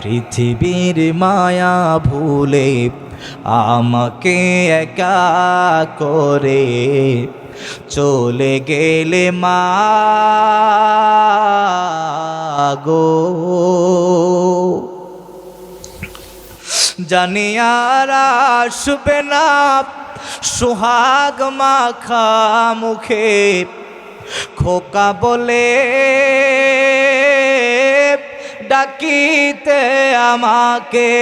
পৃথিবীর মায়া ভুলে আমাকে একা করে চলে গেলে মা গো। জানি আর আসবে না, সোহাগ মাখা মুখে খোকা বলে ডাকিতে আমাকে।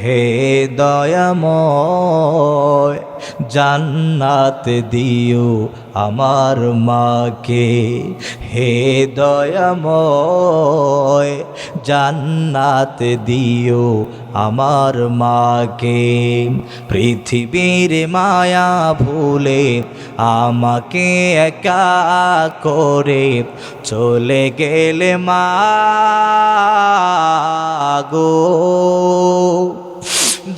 হে দয়াময় জান্নাত দিও আমার মাকে। হে দয়াময়, জান্নাত দিও আমার মাকে। পৃথিবীর মায়া ভুলে আমাকে একা করে চলে গেলে মা গো।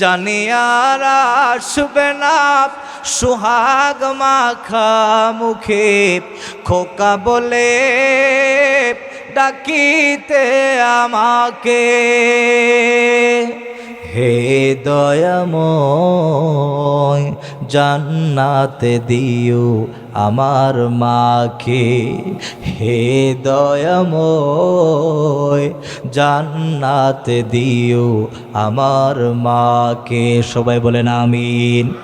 জানি আর আসবে না। সোহাগ মাখা মুখে খোকা বলে ডাকিতে আমাকে। হে দয়াময়, জান্নাতে দিও আমার মাকে। হে দয়াময়, জান্নাতে দিও আমার মাকে। সবাই বলেন আমিন।